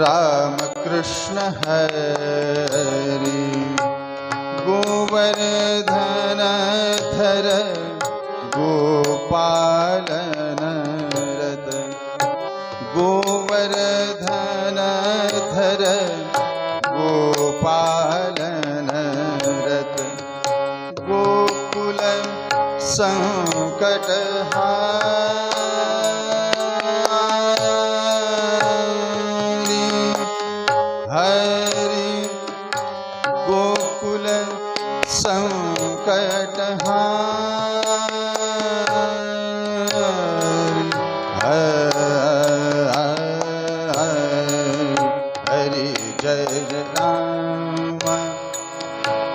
राम। कृष्ण हरि गोवर्धन धर गोपालन संकट हरि गोकुल संकट हरि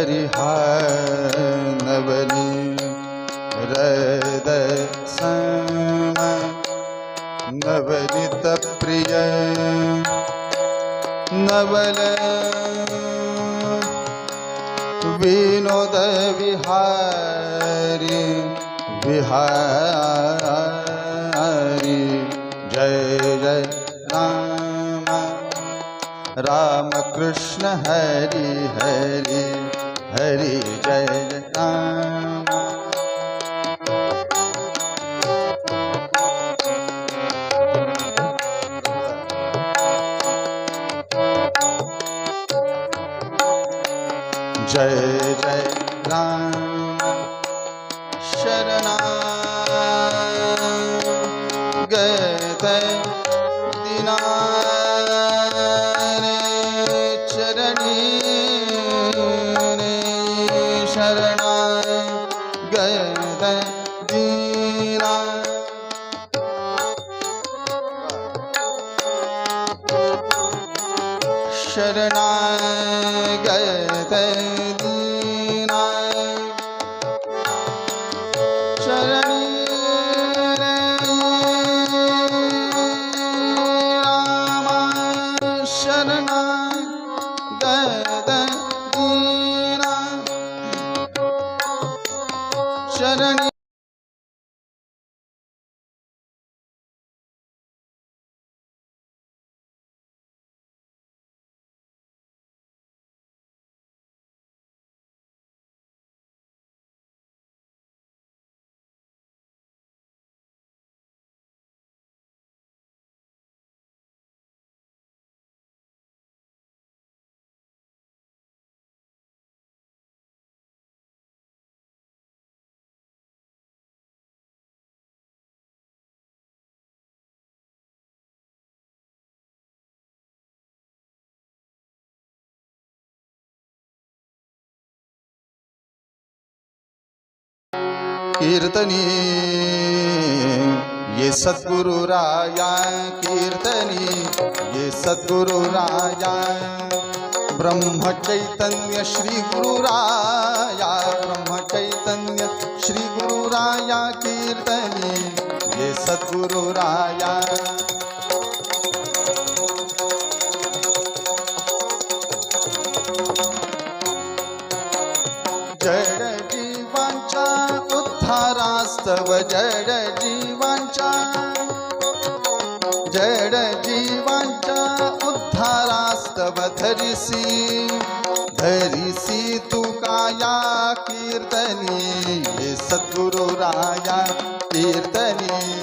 हरि नवनी हृद नवनित प्रिय नवल विनोद विहारी बिहारी जय जय राम राम कृष्ण हरि हरि हरि जय राम जय जय राम शरणा गत दिना चरणी धीरा शरणी कीर्तनी। ये सतगुरु राया कीर्तनी। ये सतगुरु राया। ब्रह्म चैतन्य श्री गुरु राया। ब्रह्म चैतन्य श्री गुरु राया कीर्तनी। ये सतगुरु राया। वास्तव जड जीवांच्या जड जीवांच्या उद्धारास्तव धरिसी धरिसी तू काया कीर्तनी हे सद्गुरु राया कीर्तनी.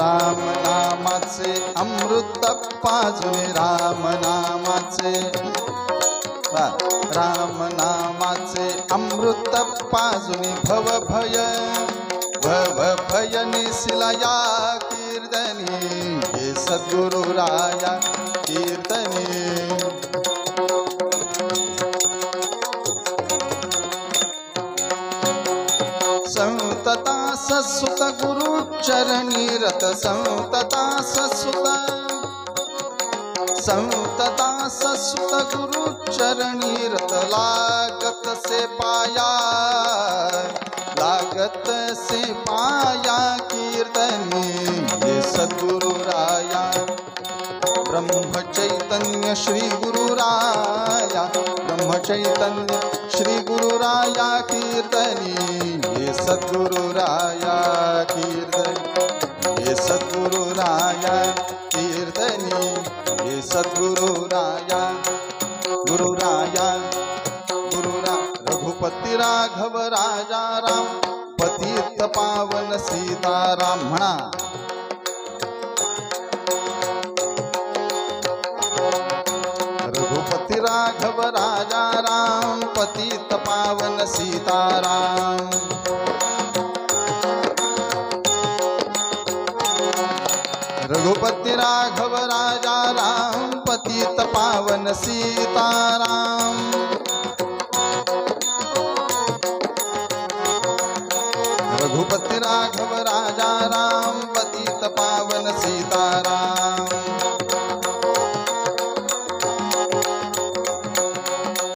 राम नामाचे अमृत पाजुने राम नामाचे राम नामाचे अमृत पाजुने भव भय. भव भय निसिला कीर्तनी हे सद्गुरु राया कीर्तनी संतता ससुत गुरु चरणी रत संतता ससुत संतता ससुत गुरु चरणी रत लागत से पाया लागत से पाया कीर्तनी ये सद्गुरु राया। ब्रह्म चैतन्य श्री गुरु राया ब्रह्म चैतन्य श्री गुरु राया कीर्तनी ये सद्गुरु राया कीर्तनी ये सद्गुरु राया। सद्गुरु राया गुरु राया गुरु रा, रघुपती राघव राजा राम, पतित पावन सीताराम म्हणा। रघुपती राघव राजा राम, पतित पावन सीताराम। रघुपती राघव राजा राम पति तपावन सीताराम। रघुपति राघव राजा राम पति तपावन सीताराम।